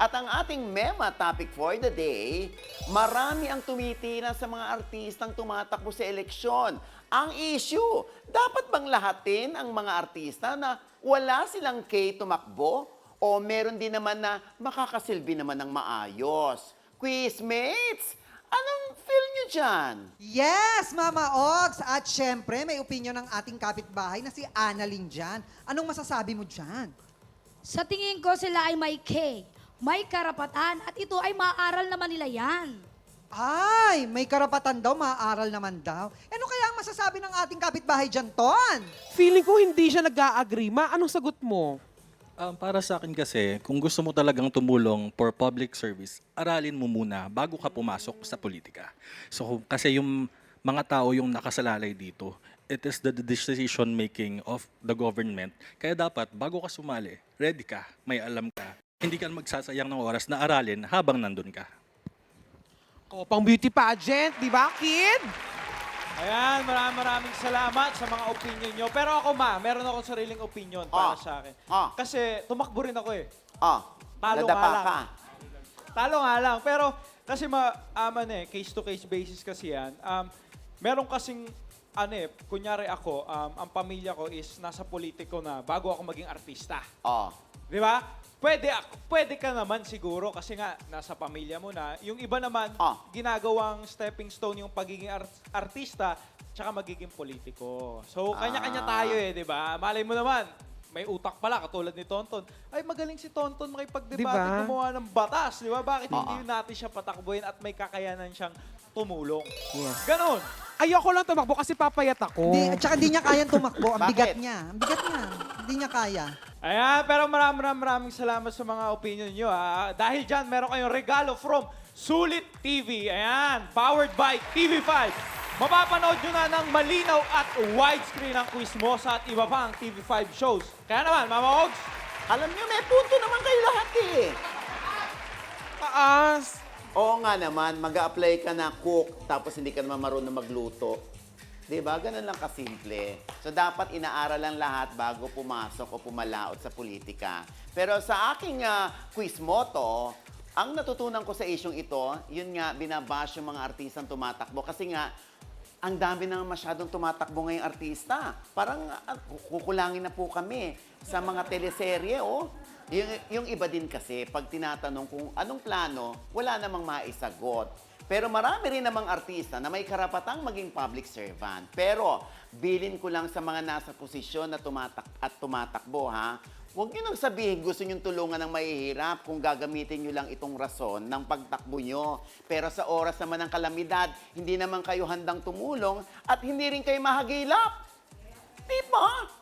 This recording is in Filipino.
At ang ating mema topic for the day, marami ang tumitira sa mga artistang tumatakbo sa eleksyon. Ang issue, dapat bang lahatin ang mga artista na wala silang K tumakbo? O meron din naman na makakasilbi naman ng maayos? Quizmates, anong feel nyo dyan? Yes, Mama Ogs! At syempre, may opinion ng ating kapitbahay na si Annalyn dyan. Anong masasabi mo dyan? Sa tingin ko sila ay may K, may karapatan at ito ay maaral naman nila yan. Ay, may karapatan daw, maaaral naman daw. Ano kaya ang masasabi ng ating kapitbahay dyan, Ton? Feeling ko hindi siya nag-a-agree. Ma, anong sagot mo? Um, para sa akin kasi, kung gusto mo talagang tumulong for public service, aralin mo muna bago ka pumasok sa politika. So, kasi yung mga tao yung nakasalalay dito, it is the decision making of the government. Kaya dapat, bago ka sumali, ready ka, may alam ka. Hindi ka magsasayang ng oras na aralin habang nandun ka. O, pang beauty pageant, di ba, kid? Ayan, maraming maraming salamat sa mga opinion nyo. Pero ako ma, meron akong sariling opinion para Ah. sa akin. Ah. Kasi tumakbo rin ako eh. Ah, Talo nadapa nga lang. ka. Talo nga lang. Pero kasi ma, aman eh, case to case basis kasi yan. Um, meron kasing, ano eh, kunyari ako, um, ang pamilya ko is nasa politiko na bago ako maging artista. Oh. Di ba? Pwede, ako, pwede ka naman siguro kasi nga nasa pamilya mo na. Yung iba naman, Ah. ginagawang stepping stone yung pagiging ar- artista tsaka magiging politiko. So, kanya-kanya Ah. tayo eh, di ba? Malay mo naman, may utak pala, katulad ni Tonton. Ay, magaling si Tonton makipagdebate, Diba? gumawa ng batas, di ba? Bakit Ah. hindi natin siya patakbuhin at may kakayanan siyang tumulong? Yes. Ganon. Ayoko lang tumakbo kasi papayat ako. Hindi, at saka hindi niya kayang tumakbo. Ang Bakit? bigat niya. Ang bigat niya. Hindi niya kaya. Ayan, pero maraming maraming maraming salamat sa mga opinion nyo. Ha. Dahil dyan, meron kayong regalo from Sulit TV. Ayan, powered by TV5. Mapapanood nyo na ng malinaw at widescreen ang quiz mo sa at iba pang TV5 shows. Kaya naman, Mama Ogs, Alam nyo, may punto naman kayo lahat eh. Taas. Oo nga naman, mag apply ka na cook, tapos hindi ka naman marunong magluto. Di ba? Ganun lang kasimple. So, dapat inaaral lang lahat bago pumasok o pumalaot sa politika. Pero sa aking ah, quiz motto, ang natutunan ko sa isyong ito, yun nga, binabash yung mga artistang tumatakbo. Kasi nga, ang dami na masyadong tumatakbo ngayong artista. Parang ah, kukulangin na po kami sa mga teleserye, oh. Yung, yung iba din kasi, pag tinatanong kung anong plano, wala namang maisagot. Pero marami rin namang artista na may karapatang maging public servant. Pero, bilin ko lang sa mga nasa posisyon na tumatak at tumatakbo, ha? Huwag nyo nang sabihin gusto nyo tulungan ng mahihirap kung gagamitin nyo lang itong rason ng pagtakbo nyo. Pero sa oras naman ng kalamidad, hindi naman kayo handang tumulong at hindi rin kayo mahagilap. Di ba?